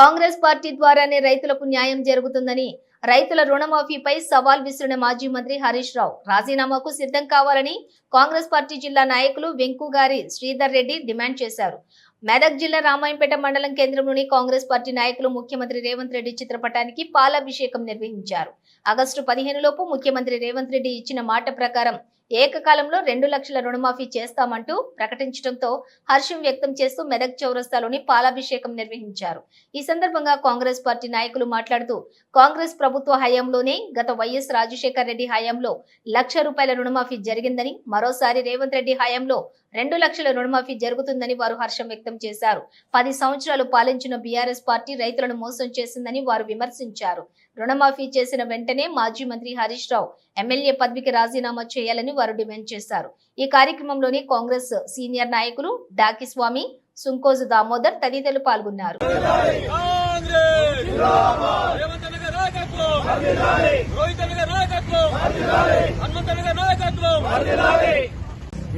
Congress party ద్వారానే రైతులకు న్యాయం జరుగుతుందని రైతుల రుణమాఫీపై సవాల్ విసిరిన మాజీ మంత్రి హరీష్ రావు. రాజీనామాకు సిద్ధం కావాలని కాంగ్రెస్ పార్టీ జిల్లా నాయకులు వెంకుగారి శ్రీధర్ రెడ్డి డిమాండ్ చేశారు. మెదక్ జిల్లా రామాయంపేట మండలం కేంద్రంలోని కాంగ్రెస్ పార్టీ నాయకులు ముఖ్యమంత్రి రేవంత్ రెడ్డి చిత్రపటానికి పాలాభిషేకం నిర్వహించారు. ఆగస్టు పదిహేను లోపు ముఖ్యమంత్రి రేవంత్ రెడ్డి ఇచ్చిన మాట ప్రకారం ఏకకాలంలో రెండు లక్షల రుణమాఫీ చేస్తామంటూ ప్రకటించడంతో హర్షం వ్యక్తం చేస్తూ మెదక్ చౌరస్తాలోని పాలాభిషేకం నిర్వహించారు. ఈ సందర్భంగా కాంగ్రెస్ పార్టీ నాయకులు మాట్లాడుతూ కాంగ్రెస్ ప్రభుత్వ హయాంలోనే గత వైఎస్ రాజశేఖర్ రెడ్డి హయాంలో లక్ష రూపాయల రుణమాఫీ జరిగిందని మరోసారి రేవంత్ రెడ్డి హయాంలో రెండు లక్షల రుణమాఫీ జరుగుతుందని వారు హర్షం వ్యక్తం చేశారు. పది సంవత్సరాలు పాలించిన బీఆర్ఎస్ పార్టీ రైతులను మోసం చేసిందని వారు విమర్శించారు. రుణమాఫీ చేసిన వెంటనే మాజీ మంత్రి హరీష్ రావు ఎమ్మెల్యే పదవికి రాజీనామా చేయాలని వారు డిమాండ్ చేశారు. ఈ కార్యక్రమంలోని కాంగ్రెస్ సీనియర్ నాయకులు డాకిస్వామి సుంకోజు దామోదర్ తదితరులు పాల్గొన్నారు.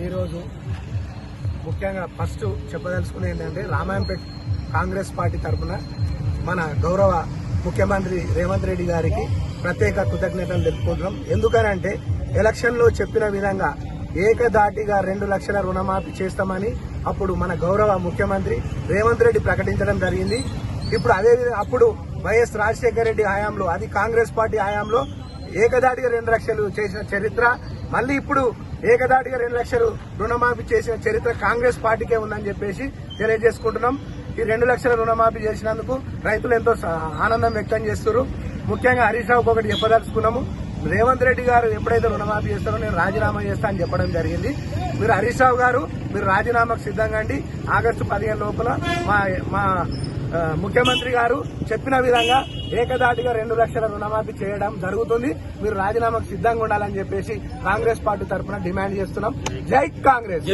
ఈరోజు ముఖ్యంగా ఫస్ట్ చెప్పదలుచుకునేది ఏంటంటే రామాయంపేట్ కాంగ్రెస్ పార్టీ తరఫున మన గౌరవ ముఖ్యమంత్రి రేవంత్ రెడ్డి గారికి ప్రత్యేక కృతజ్ఞతలు తెలుపుకుంటున్నాం. ఎందుకనంటే ఎలక్షన్లో చెప్పిన విధంగా ఏకదాటిగా రెండు లక్షల రుణమాఫీ చేస్తామని అప్పుడు మన గౌరవ ముఖ్యమంత్రి రేవంత్ రెడ్డి ప్రకటించడం జరిగింది. ఇప్పుడు అదే అప్పుడు వైఎస్ రాజశేఖర రెడ్డి హయాంలో అది కాంగ్రెస్ పార్టీ హయాంలో ఏకదాటిగా రెండు లక్షలు చేసిన చరిత్ర. మళ్ళీ ఇప్పుడు ఏకదాటిగా రెండు లక్షలు రుణమాఫీ చేసిన చరిత్ర కాంగ్రెస్ పార్టీకే ఉందని చెప్పేసి తెలియజేసుకుంటున్నాం. ఈ రెండు లక్షల రుణమాఫీ చేసినందుకు రైతులు ఎంతో ఆనందం వ్యక్తం చేస్తున్నారు. ముఖ్యంగా హరీష్ రావుకు ఒకటి చెప్పదలుచుకున్నాము. రేవంత్ రెడ్డి గారు ఎప్పుడైతే రుణమాఫీ చేస్తారో నేను రాజీనామా చేస్తా అని చెప్పడం జరిగింది. మీరు హరీష్ రావు గారు మీరు రాజీనామాకు సిద్ధంగా అండి. ఆగస్టు పదిహేను లోపల మా మా ముఖ్యమంత్రి గారు చెప్పిన విధంగా ఏకదాటిగా రెండు లక్షల రుణమాఫీ చేయడం జరుగుతుంది. మీరు రాజీనామాకు సిద్ధంగా ఉండాలని చెప్పేసి కాంగ్రెస్ పార్టీ తరఫున డిమాండ్ చేస్తున్నాం. జై కాంగ్రెస్!